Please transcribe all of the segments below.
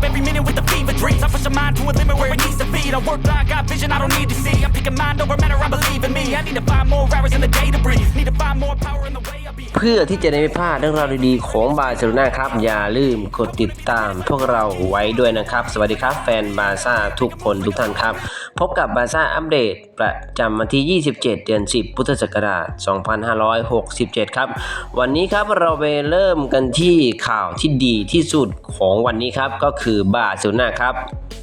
up every minute with the fever dreams. I push a mind to a limit where it needs to feed. I work blind, got vision I don't need to see. I'm picking mind over matter, I believe in me. I need to find more hours in the day to breathe. Need to find more power in the way I be. เพื่อที่จะได้ไม่พลาดเรื่องราวดีๆของบาร์เซโลนาครับ อย่าลืมกดติดตามพวกเราไว้ด้วยนะครับ สวัสดีครับ แฟนบาร์ซ่าทุกคนทุกท่านครับ พบกับบาร์ซ่าอัปเดต ประจำวันที่ 27 เดือน 10 พุทธศักราช 2567 ครับ วันนี้ครับเราไปเริ่มกันที่ข่าวที่ดีที่สุดของวันนี้ครับ ก็คือบาเซโลนาครับ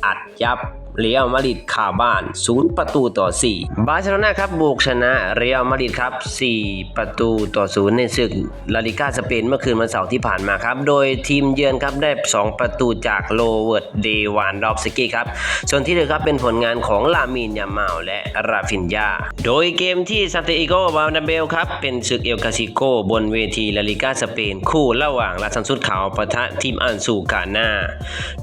อัดยับ เรอัลมาดริดขาบ้าน 0 ประตูต่อ 4 บาร์เซโลนาครับบุกชนะเรอัลมาดริดครับ 4 ประตูต่อ 0 ในศึกลาลิก้าสเปนเมื่อคืนวันเสาร์ที่ผ่านมาครับ โดยทีมเยือนครับได้ 2 ประตูจากโรเวิร์ตเดวานดอฟสกี้ครับ ส่วนที่เหลือครับเป็นผลงานของลามินยามาลและราฟินยา โดยเกมที่ซานตอิโกบานาเบลครับเป็นศึกเอลคาซิโกบนเวทีลาลิก้าสเปนคู่ระหว่างลาซันซุดขาวปะทะทีมอันซูกาหน้า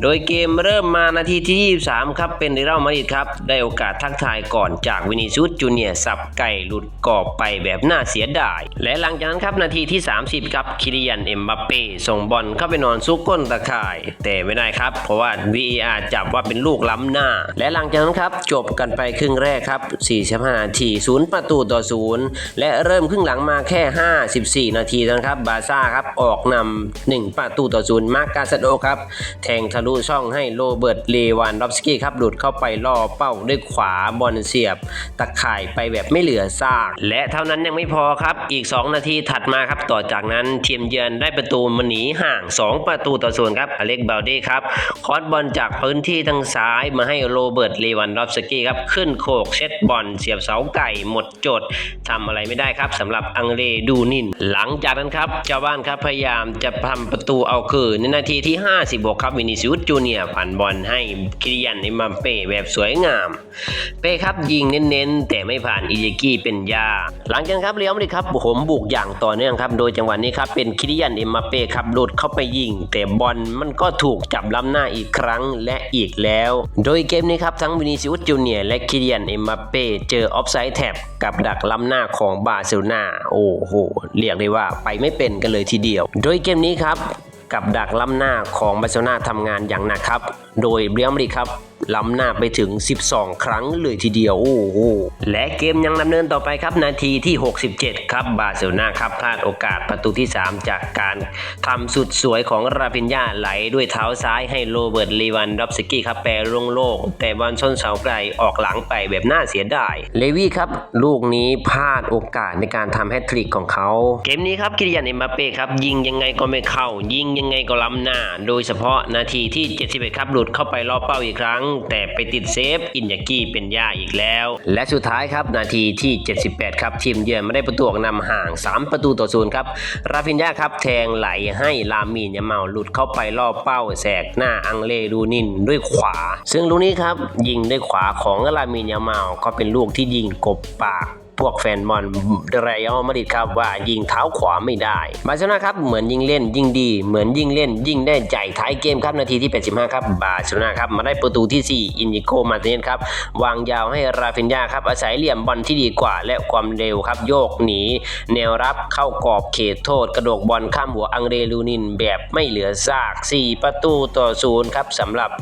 โดยเกมเริ่มมานาทีที่ 23 ครับเป็นเรอัลมาดริดครับ ได้โอกาสทักทายก่อนจากวินิซูสจูเนียสับไก่หลุดกรอบไปแบบน่าเสียดาย และหลังจากนั้นครับนาทีที่ 30 ครับคิริยันเอ็มบัปเป้ส่งบอลเข้าไปนอนซุกก้นตะข่าย แต่ไม่ได้ครับ เพราะว่า VAR จับว่าเป็นลูกล้ำหน้า และหลังจากนั้นครับจบกันไปครึ่งแรกครับ 45 นาที 0 ประตูต่อ 0 และเริ่มครึ่งหลังมาแค่ 54 นาทีนะครับบาร์ซ่าครับออกนำ1ประตูต่อ 0 มาร์กาสโดครับแทงทะลุช่องให้โรเบิร์ตเลวานดอฟสกี้ครับหลุดเข้าไปล่อเป้าด้วยขวาบอลเสียบ ตะข่ายไปแบบไม่เหลือซาก และเท่านั้นยังไม่พอครับ อีก 2 นาทีถัดมาครับ ต่อจากนั้นทีมเยือนได้ประตูมาหนีห่าง 2 ประตูต่อศูนย์ครับ อเล็กเบลเด้ครับ คอสบอลจากพื้นที่ทางซ้ายมาให้โรเบิร์ตเลวันดอฟสกี้ครับ ขึ้นโขกเซตบอลเสียบเสาไก่หมดจดทำอะไรไม่ได้ครับสำหรับอังเรดูนิน หลังจากนั้นครับเจ้าบ้านครับพยายามจะทำประตูเอาคืนในนาทีที่ 56 ครับวินิซิอุสจูเนียร์ผ่านบอลให้คิริยันเอ็มบัปเป้แบบสวยงาม เป้ครับยิงเน้นๆ แต่ไม่ผ่านอิเยกี้เป็นยา หลังจากนั้นครับเรียวมาดริดครับผมบุกอย่างต่อเนื่องครับ โดยจังหวะนี้ครับเป็นคิริยันเอ็มบัปเป้ครับหลุดเข้าไปยิง แต่บอลมันก็ถูกจับล้ำหน้าอีกครั้งและอีกแล้ว โดยเกมนี้ครับทั้งวินิซิอุสจูเนียร์และคิริยันเอ็มบัปเป้เจอออฟไซด์แท็บกับดักล้ำหน้าของบาร์เซโลนาโอ้โหเรียกได้ว่าไปไม่เป็นกันเลยทีเดียว โดยเกมนี้ครับกับดักล้ำหน้าของบาร์เซโลนาทำงานอย่างหนักครับ โดยเรียมริครับ ล้ำหน้าไปถึง 12 ครั้งเลยทีเดียวโอ้โหและเกมยังดำเนินต่อไปครับนาทีที่ 67 ครับบาร์เซโลนาครับพลาดโอกาสประตูที่ 3 จากการทำสุดสวยของราฟินยาไหลด้วยเท้าซ้ายให้โรเบิร์ตลีวันดอฟสกี้ครับแปรโล่งๆแต่บอลชนเสาไกลออกหลังไปแบบน่าเสียดายเลวี่ครับ ลูกนี้พลาดโอกาสในการทำแฮตทริกของเขา เกมนี้ครับกิริยันเอ็มบัปเป้ครับยิงยังไงก็ไม่เข้า ยิงยังไงก็ล้ำหน้า โดยเฉพาะนาทีที่ 71 ครับหลุดเข้าไปรอบเป้าอีกครั้งแต่ไปติดเซฟ อินยากิเป็นย่าอีกแล้ว และสุดท้ายครับนาทีที่ 78 ครับ ทีมเยือนไม่ได้ประตูออกนำห่าง 3 ประตูต่อศูนย์ครับ ราฟินยาครับแทงไหลให้ลามีนยาเมาหลุดเข้าไปล่อเป้าแสกหน้าอังเลดูนินด้วยขวา ซึ่งลูกนี้ครับยิงด้วยขวาของลามีนยาเมาก็เป็นลูกที่ยิงกบปาก พวกแฟนบอลเรอัลมาดริดครับว่ายิงเท้าขวาไม่ได้บาร์เซโลนาครับเหมือนยิงเล่นยิงดี เหมือนยิงเล่น ยิงได้ใจท้ายเกมครับนาทีที่ 85 ครับบาร์เซโลนาครับมาได้ประตูที่ 4 อินิโกมาเตเนครับวางยาวให้ราฟินยาครับอาศัยเหลี่ยมบอลที่ดีกว่า และความเร็วครับโยกหนี แนวรับเข้ากรอบเขตโทษ กระโดกบอลข้ามหัวอังเรลูนินแบบไม่เหลือซาก 4 ประตูต่อศูนย์ครับสำหรับ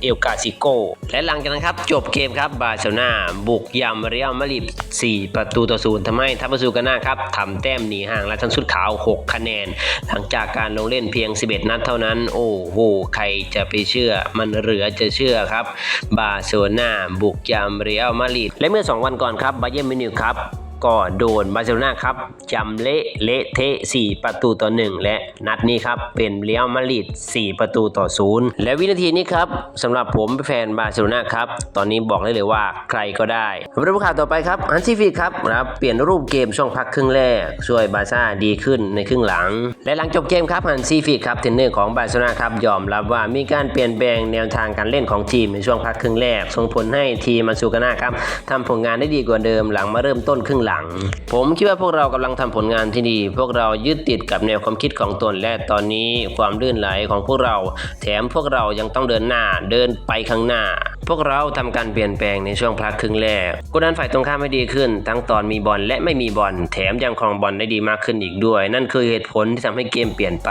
เอลกาซิโก และหลังจากนั้นครับ จบเกมครับบาร์เซโลนาบุกยำเรียลมาดริด4 ประตูต่อศูนย์ทำให้ทัพประสูกาน่าครับทำแต้มหนีห่างและทั้งสุดขาว 6 คะแนน หลังจากการลงเล่นเพียง 11 นัดเท่านั้น โอ้โห ใครจะไปเชื่อมันเหลือจะเชื่อครับ บาร์เซโลนาบุกยำเรียลมาดริดและเมื่อ 2 วันก่อนครับบาเยร์นมิวนิกครับ ก็โดนบาร์เซโลนาครับจำเละเละเทะ4ประตูต่อ 1 และนัดนี้ครับเป็นเรียลมาดริด4 ประตูต่อ 0 และวินาทีนี้ครับสำหรับผมเป็นแฟนบาร์เซโลนาครับตอนนี้บอกได้เลยว่าใครก็ได้มาดูข่าวต่อไปครับอันซิฟิกครับนะครับเปลี่ยนรูปเกมช่วงพักครึ่งแรก ช่วยบาซ่าดีขึ้นในครึ่งหลัง และหลังจบเกมครับอันซิฟิกครับเทรนเนอร์ของบาร์เซโลนาครับยอมรับว่ามีการเปลี่ยนแปลงแนวทางการเล่นของทีมในช่วงพักครึ่งแรกส่งผลให้ทีมมาซูกาน่าครับทำผลงานได้ดีกว่าเดิมหลังมาเริ่มต้นครึ่งหลัง ผมคิดว่าพวกเรากำลังทำผลงานที่ดี พวกเรายึดติดกับแนวความคิดของตนและตอนนี้ความลื่นไหลของพวกเรา แถมพวกเรายังต้องเดินหน้าเดินไปข้างหน้า พวกเราทำการเปลี่ยนแปลงในช่วงพักครึ่งแรกกดดันฝ่ายตรงข้ามไม่ดีขึ้น ทั้งตอนมีบอลและไม่มีบอลแถมยังครองบอลได้ดีมากขึ้นอีกด้วย นั่นคือเหตุผลที่ทำให้เกมเปลี่ยนไป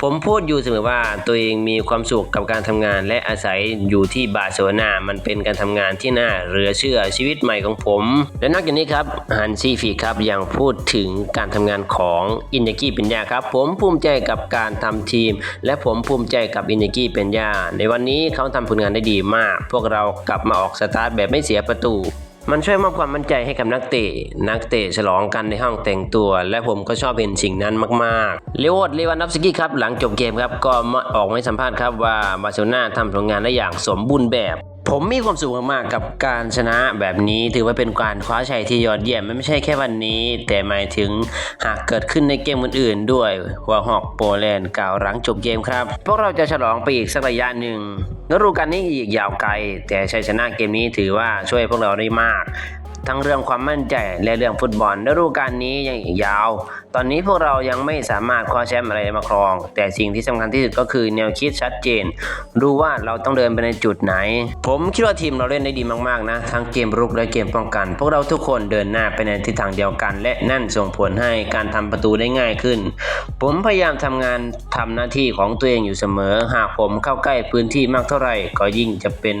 ผมพูดอยู่เสมอว่าตัวเองมีความสุขกับการทำงาน และอาศัยอยู่ที่บาร์เซโลนามันเป็นการทำงานที่น่าเหลือเชื่อชีวิตใหม่ของผม และนอกจากนี้ครับฮันซี่ฟีครับยังพูดถึงการทำงานของอินยากิเป็นยาครับ ผมภูมิใจกับการทำทีม และผมภูมิใจกับอินยากิเป็นยาในวันนี้เขาทำผลงานได้ดีมากวกเรากลับมาออกสตาร์ทแบบไม่เสียประตู มันช่วยมอบความมั่นใจให้กับนักเตะ นักเตะฉลองกันในห้องแต่งตัว และผมก็ชอบเห็นสิ่งนั้นมากๆเลโอดเลวานอฟสกี้ครับหลังจบเกมครับก็มาออกมาสัมภาษณ์ครับว่าบาร์เซโลนาทำผลงานได้อย่างสมบูรณ์แบบ ผมมีความสุขมากๆกับการชนะแบบนี้ถือว่าเป็นการคว้าชัยที่ยอดเยี่ยมไม่ใช่แค่วันนี้ แต่หมายถึงหากเกิดขึ้นในเกมอื่นๆ ด้วยหัวหอกโปแลนด์กล่าวหลังจบเกมครับ พวกเราจะฉลองไปอีกสักระยะหนึ่งฤดูกาลนี้อีกยาวไกล แต่ชัยชนะเกมนี้ถือว่าช่วยพวกเราได้มาก ทั้งเรื่องความมั่นใจและเรื่องฟุตบอลฤดูกาลนี้ยังอีกยาว ตอนนี้พวกเรายังไม่สามารถคว้าแชมป์อะไรมาครอง แต่สิ่งที่สำคัญที่สุดก็คือแนวคิดชัดเจน รู้ว่าเราต้องเดินไปในจุดไหน ผมคิดว่าทีมเราเล่นได้ดีมากๆนะ ทั้งเกมรุกและเกมป้องกัน พวกเราทุกคนเดินหน้าไปในทิศทางเดียวกัน และนั่นส่งผลให้การทำประตูได้ง่ายขึ้น ผมพยายามทำงานทำหน้าที่ของตัวเองอยู่เสมอ หากผมเข้าใกล้พื้นที่มากเท่าไหร่ก็ยิ่งจะเป็น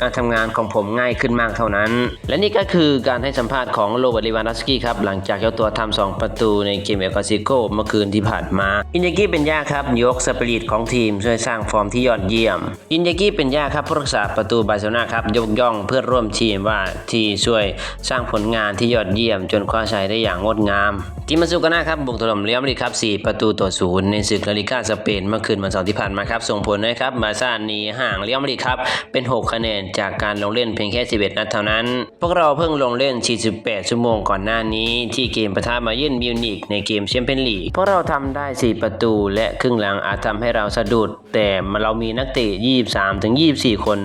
การทำงานของผมง่ายขึ้นมากเท่านั้น และนี่ก็คือการให้สัมภาษณ์ของโรเบิร์ตลีวานดอฟสกี้ครับหลังจากเจ้าตัวทำสองประตูในเกมเอลคาซิโกเมื่อคืนที่ผ่านมาอินยากิเป็นย่าครับยกสปิริตของทีมช่วยสร้างฟอร์มที่ยอดเยี่ยม อินยากิเป็นย่าครับผู้รักษาประตูบาร์เซโลนาครับยกย่องเพื่อร่วมทีมว่าที่ช่วยสร้างผลงานที่ยอดเยี่ยม จนคว้าชัยได้อย่างงดงามทีมมาซูกาน่าครับบุกถล่มเรียมริดครับ 4 ประตูต่อศูนย์ในศึกลาลิก้าสเปนเมื่อคืนวันเสาร์ที่ผ่านมาครับส่งผลให้ครับบาซ่านีห่างเรียมริดครับเป็น 6 คะแนนจากการลงเล่นเพียงแค่ 11 นัดเท่านั้น พวกเราเพิ่งลงเล่น 48 ชั่วโมงก่อนหน้านี้ ที่เกมประทะมาเยือนมิวนิกในเกมแชมเปี้ยนลีกพวกเราทำได้ 4 ประตูและครึ่งหลังอาจทำให้เราสะดุด แต่เรามีนักเตะ 23-24 คน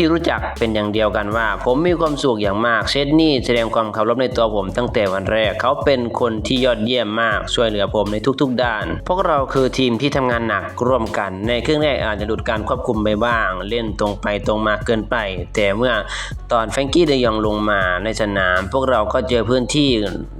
ที่รู้จักเป็นอย่างเดียวกันว่า ผมมีความสุขอย่างมากเชดนี่แสดงความเคารพในตัวผมตั้งแต่วันแรก เขาเป็นคนที่ยอดเยี่ยมมากช่วยเหลือผมในทุกๆ ด้าน พวกเราคือทีมที่ทำงานหนักร่วมกัน ในครึ่งแรกอาจจะหลุดการควบคุมไปบ้าง เล่นตรงไปตรงมาเกินไป แต่เมื่อตอนแฟรงกี้เดยองลงมาในสนาม พวกเราก็เจอพื้นที่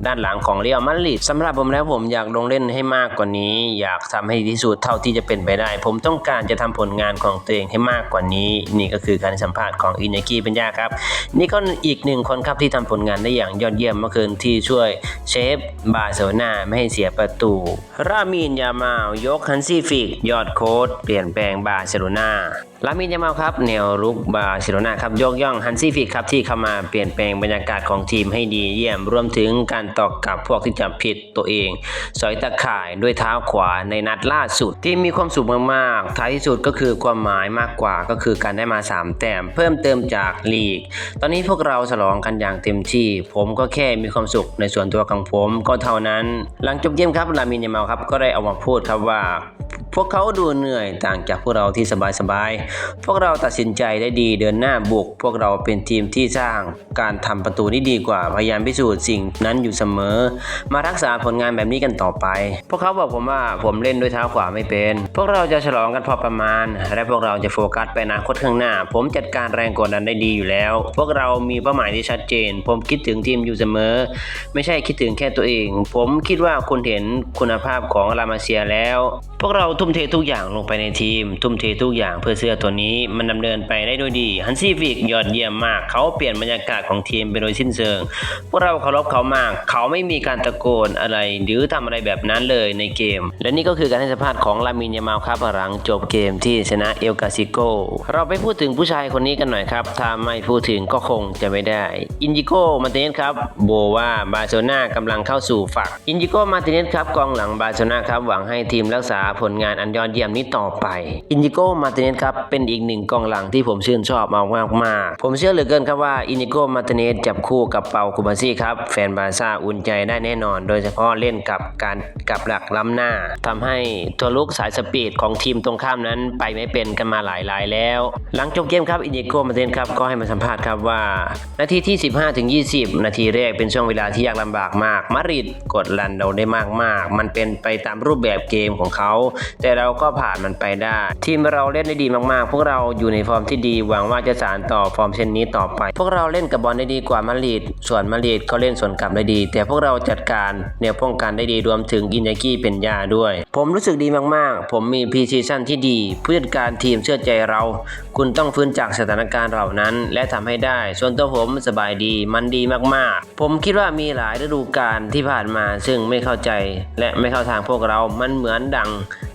ด้านหลังของเรียลมาดริดสำหรับผมแล้วผมอยากลงเล่นให้มากกว่านี้ อยากทำให้ดีที่สุดเท่าที่จะเป็นไปได้ ผมต้องการจะทำผลงานของตัวเองให้มากกว่านี้ นี่ก็คือการสมภาษณ์ของอินเนกี้เป็นยาครับ นี่ก็อีกหนึ่งคนครับที่ทำผลงานได้อย่างยอดเยี่ยมเมื่อคืนที่ช่วยเชฟบาร์เซโลนาไม่ให้เสียประตู รามีนยามาว ยกฮันซี่ฟิก ยอดโค้ดเปลี่ยนแปลงบาร์เซโลนาลามินยามาลครับแนวรุกบาร์เซโลนาครับยกย่องฮันซี่ฟิกครับที่เข้ามาเปลี่ยนแปลงบรรยากาศของทีมให้ดีเยี่ยมรวมถึงการตอกกลับพวกที่จับผิดตัวเอง สอยตะข่ายด้วยเท้าขวาในนัดล่าสุด ที่มีความสุขมากๆท้ายที่สุดก็คือความหมายมากกว่าก็คือการได้มา 3 แต้มเพิ่มเติมจากลีก ตอนนี้พวกเราฉลองกันอย่างเต็มที่ ผมก็แค่มีความสุขในส่วนตัวของผมก็เท่านั้น หลังจบเกมครับลามินยามาครับก็ได้ออกมาพูดครับว่า พวกเขาดูเหนื่อยต่างจากพวกเราที่สบายๆ พวกเราตัดสินใจได้ดีเดินหน้าบุก พวกเราเป็นทีมที่สร้างการทำประตูที่ดีกว่า พยายามพิสูจน์สิ่งนั้นอยู่เสมอ มารักษาผลงานแบบนี้กันต่อไป พวกเขาบอกผมว่าผมเล่นด้วยเท้าขวาไม่เป็น พวกเราจะฉลองกันพอประมาณ และพวกเราจะโฟกัสไปอนาคตข้างหน้า ผมจัดการแรงกดดันได้ดีอยู่แล้ว พวกเรามีเป้าหมายที่ชัดเจน ผมคิดถึงทีมอยู่เสมอ ไม่ใช่คิดถึงแค่ตัวเอง ผมคิดว่าคุณเห็นคุณภาพของลามาเซียแล้วพวกเราทุ่มเททุกอย่างลงไปในทีม ทุ่มเททุกอย่างเพื่อเสื้อตัวนี้มันดำเนินไปได้ด้วยดีฮันซี่ฟิกยอดเยี่ยมมาก เขาเปลี่ยนบรรยากาศของทีมไปโดยสิ้นเชิง พวกเราเคารพเขามาก เขาไม่มีการตะโกนอะไรหรือทำอะไรแบบนั้นเลยในเกม และนี่ก็คือการให้สัมภาษณ์ของลามินยามาครับหลังจบเกมที่ชนะเอลกาซิโกเราไปพูดถึงผู้ชายคนนี้กันหน่อยครับถ้าไม่พูดถึงก็คงจะไม่ได้อินจิโกมาร์ติเนสครับโบว่าบาร์เซโลนากำลังเข้าสู่ฝักอินจิโกมาร์ติเนสครับกองหลังบาร์เซโลนาครับหวังให้ทีมรักษาผลงานอันยอดเยี่ยมนี้ต่อไป อินจิโกมาติเนสครับ เป็นอีกหนึ่งกองหลังที่ผมชื่นชอบมากมากมากๆผมเชื่อเหลือเกินครับว่าอินจิโกมาติเนสจับคู่กับเปาคูบาซี่ครับ แฟนบาร์ซ่าอุ่นใจได้แน่นอน โดยเฉพาะเล่นกับการกับหลักล้ำหน้าทำให้ตัวลุกสายสปีดของทีมตรงข้ามนั้นไปไม่เป็นกันมาหลายรายแล้ว หลังจบเกมครับอินจิโกมาติเนสครับก็ให้มาสัมภาษณ์ครับว่า นาทีที่ 15ถึง20 นาทีแรกเป็นช่วงเวลาที่ยากลำบากมากมาริดกดลันเราได้มากๆ มันเป็นไปตามรูปแบบเกมของเขาแต่เราก็ผ่านมันไปได้ ทีมเราเล่นได้ดีมากๆ พวกเราอยู่ในฟอร์มที่ดี หวังว่าจะสานต่อฟอร์มเช่นนี้ต่อไป พวกเราเล่นกับบอลได้ดีกว่ามาดริดส่วนมาดริดก็เล่นส่วนกลับได้ดี แต่พวกเราจัดการแนวป้องกันได้ดีรวมถึงอินยากิเป็นยาด้วย ผมรู้สึกดีมากๆ ผมมีพีซีซั่นที่ดีผู้จัดการทีมเชื่อใจเรา คุณต้องฟื้นจากสถานการณ์เหล่านั้น และทำให้ได้ ส่วนตัวผมสบายดีมันดีมากๆ ผมคิดว่ามีหลายฤดูกาลที่ผ่านมาซึ่งไม่เข้าใจ และไม่เข้าทางพวกเรา มันเหมือนดัง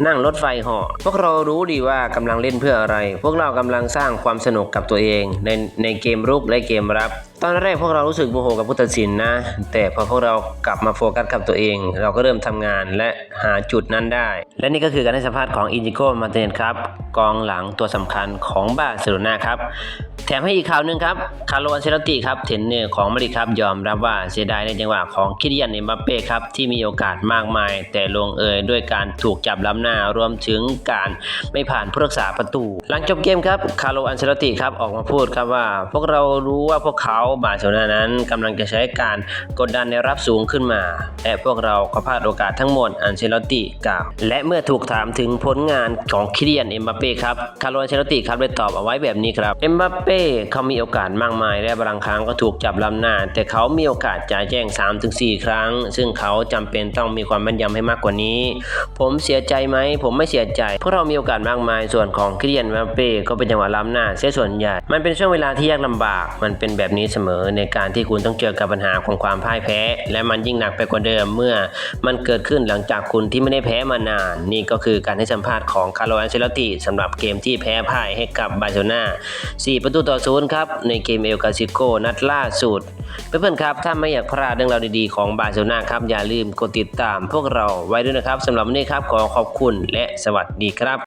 นั่งรถไฟเหาะพวกเรารู้ดีว่ากำลังเล่นเพื่ออะไร พวกเรากำลังสร้างความสนุกกับตัวเองในในเกมรุกและเกมรับ ตอนแรกพวกเรารู้สึกโมโหกับผู้ตัดสินนะ แต่พอพวกเรากลับมาโฟกัสกับตัวเอง เราก็เริ่มทำงานและหาจุดนั้นได้ และนี่ก็คือการให้สัมภาษณ์ของอินจิโกมาเตนครับกองหลังตัวสำคัญของบาร์เซโลนาครับ แถมให้อีกข่าวหนึ่งครับ คาร์โลอันเชลติครับ เทรนเนอร์ของมาริครับยอมรับว่าเสียดายในจังหวะของคิริยันเอ็มบัปเป้ครับ ที่มีโอกาสมากมาย แต่ลงเอยด้วยการถูกจับล้ำหน้ารวมถึงการไม่ผ่านผู้รักษาประตู หลังจบเกมครับ คาร์โลอันเชลติครับออกมาพูดครับว่า พวกเรารู้ว่าพวกเขาบาร์เซโลนานั้นกำลังจะใช้การกดดันในรับสูงขึ้นมา และพวกเราก็พลาดโอกาสทั้งหมดอันเชลติกล่าวและเมื่อถูกถามถึงผลงานของคิริยันเอ็มบัปเป้ครับคาร์โลอันเชลติครับได้ตอบเอาไว้แบบนี้ครับเอ็มบัปเป้เขามีโอกาสมากมายและบางครั้งก็ถูกจับลำหน้า แต่เขามีโอกาสจ่ายแจ้ง 3-4 ครั้ง ซึ่งเขาจำเป็นต้องมีความแม่นยำให้มากกว่านี้ ผมเสียใจไหม ผมไม่เสียใจพวกเรามีโอกาสมากมาย ส่วนของคิริยนเมบัปเป้ก็เป็นจังหวะล้ำหน้าเสียส่วนใหญ่ มันเป็นช่วงเวลาที่ยากลำบาก มันเป็นแบบนี้เสมอในการที่คุณต้องเจอกับปัญหาของความพ่ายแพ้ และมันยิ่งหนักไปกว่าเดิมเมื่อ มันเกิดขึ้นหลังจากคุณที่ไม่ได้แพ้มานาน นี่ก็คือการให้สัมภาษณ์ของคาร์โลอันเชลติสำหรับเกมที่แพ้พ่ายให้กับบาร์เซโลนา4ประตูต่อศูนย์ครับ ในเกมเอลกาซิโกนัดล่าสุด เพื่อนๆครับ ถ้าไม่อยากพลาดเรื่องราวดีๆของบาร์เซโลนาครับ อย่าลืมกดติดตามพวกเราไว้ด้วยนะครับสำหรับวันนี้ครับขอขอบคุณและสวัสดีครับ